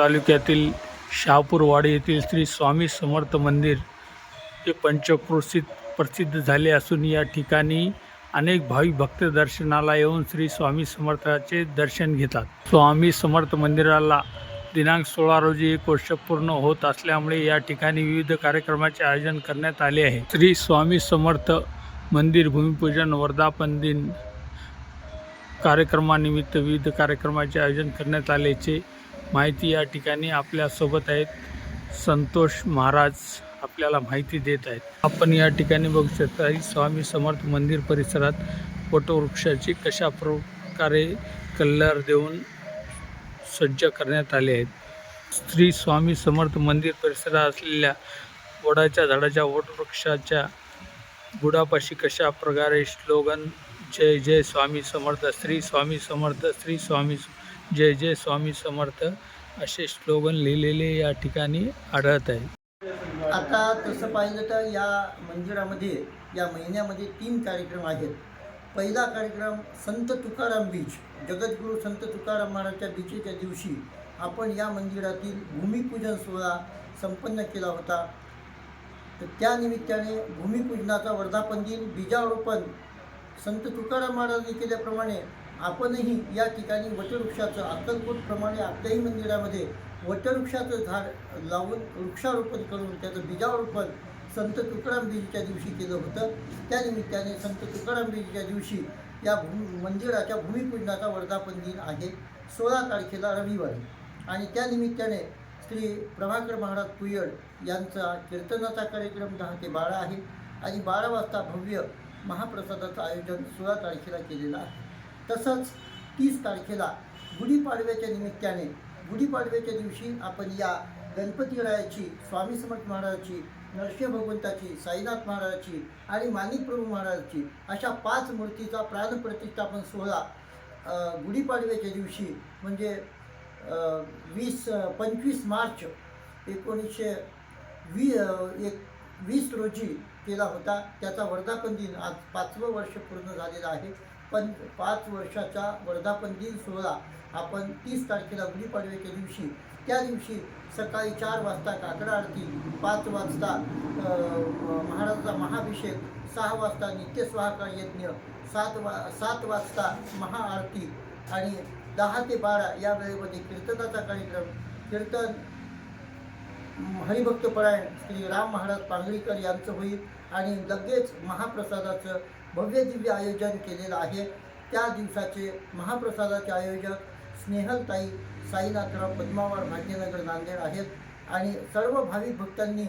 तालुक्यातील शहापूरवाडी येथील श्री स्वामी समर्थ मंदिर हे पंचक्रोशीत प्रसिद्ध झाले असून या ठिकाणी अनेक भाविक भक्त दर्शनाला येऊन श्री स्वामी समर्थाचे दर्शन घेतात. स्वामी समर्थ मंदिराला दिनांक सोळा रोजी एक वर्ष पूर्ण होत असल्यामुळे या ठिकाणी विविध कार्यक्रमाचे आयोजन करण्यात आले आहे. श्री स्वामी समर्थ मंदिर भूमिपूजन वर्धापन दिन कार्यक्रमानिमित्त विविध कार्यक्रमाचे आयोजन करण्यात आल्याचे माहिती या ठिकाणी आपल्यासोबत आहेत. संतोष महाराज आपल्याला माहिती देत आहेत. आपण या ठिकाणी बघू शकता स्वामी समर्थ मंदिर परिसरात वटवृक्षाची कशा प्रकारे कल्लर देऊन सज्ज करण्यात आले आहेत. श्री स्वामी समर्थ मंदिर परिसरात असलेल्या वडाच्या झाडाच्या वटवृक्षाच्या बुडापाशी कशा प्रकारे स्लोगन जय जय स्वामी समर्थ श्री स्वामी समर्थ श्री स्वामी जय जय स्वामी समर्थ असे स्लोगन लिहिलेले या ठिकाणी आढळत आहे. आता तसं पाहिलं तर या मंदिरामध्ये या महिन्यामध्ये तीन कार्यक्रम आहेत. पहिला कार्यक्रम संत तुकाराम बीच जगद्गुरू संत तुकाराम महाराजच्या बीचेच्या दिवशी आपण या मंदिरातील भूमिपूजन सोहळा संपन्न केला होता. तर त्यानिमित्ताने भूमिपूजनाचा वर्धापन दिन बीजारोपण संत तुकाराम महाराजांनी केल्याप्रमाणे आपणही या ठिकाणी वटवृक्षाचं अक्कलकोटप्रमाणे आपल्याही मंदिरामध्ये वटवृक्षाचं झाड लावून वृक्षारोपण करून त्याचं बीजारोपण संत तुकारामबीजीच्या दिवशी केलं होतं. त्यानिमित्ताने संत तुकारामबीजीच्या दिवशी या भूमी मंदिराच्या भूमिपूजनाचा वर्धापन दिन आहे. सोळा तारखेला रविवारी. आणि त्यानिमित्ताने श्री प्रभाकर महाराज पुयड यांचा कीर्तनाचा कार्यक्रम दहा ते बारा आहे. आणि बारा वाजता भव्य महाप्रसादाचं आयोजन सोळा तारखेला केलेलं आहे. तसंच तीस तारखेला गुढीपाडव्याच्या निमित्ताने गुढीपाडव्याच्या दिवशी आपण या गणपतीरायाची स्वामी समर्थ महाराजाची नरसिंह भगवंताची साईनाथ महाराजाची आणि माणिक प्रभू महाराजाची अशा पाच मूर्तीचा प्राणप्रतिष्ठापन सोहळा गुढीपाडव्याच्या दिवशी म्हणजे वीस पंचवीस मार्च एकोणीसशे वी एक वीस रोजी केला होता. त्याचा वर्धापन दिन आज पाचवं वर्ष पूर्ण झालेलं आहे. पण पाच वर्षाचा वर्धापन दिन सोहळा आपण तीस तारखेला गुढीपाडव्याच्या दिवशी त्या दिवशी सकाळी चार वाजता काकडा आरती पाच वाजता महाराजाचा महाभिषेक सहा वाजता नित्यस्वाहाकार यज्ञ सात वा सात वाजता महाआरती आणि दहा ते बारा या वेळेमध्ये कीर्तनाचा कार्यक्रम. कीर्तन हरिभक्तपरायण श्री राम महाराज पांगळीकर यांचं होईल आणि लगेच महाप्रसादाचं भव्य दिव्य आयोजन केलेलं आहे. त्या दिवसाचे महाप्रसादाचे आयोजक स्नेहलताई साईनाथराव पद्मावाड भाग्यनगर नांदेड आहेत आणि सर्व भाविक भक्तांनी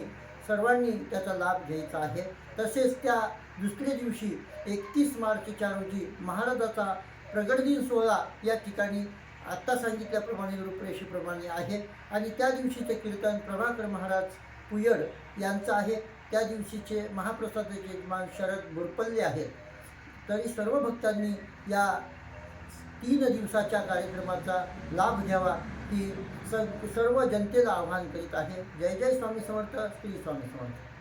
सर्वांनी त्याचा लाभ घ्यायचा आहे. तसेच त्या दुसऱ्या दिवशी एकतीस मार्चच्या रोजी महाराजाचा प्रगटदिन सोहळा या ठिकाणी आत्ता सांगितल्याप्रमाणे रूपरेषेप्रमाणे आहे. आणि त्या दिवशीचे कीर्तन प्रभाकर महाराज पुयड यांचं आहे. त्या दिवशीचे महाप्रसादाचे यजमान शरद बोरपल्ले आहेत. तरी सर्व भक्तांनी या तीन दिवसाच्या कार्यक्रमाचा लाभ घ्यावा ही स सर्व जनतेला आवाहन करीत आहे. जय जय स्वामी समर्थ श्री स्वामी समर्थ.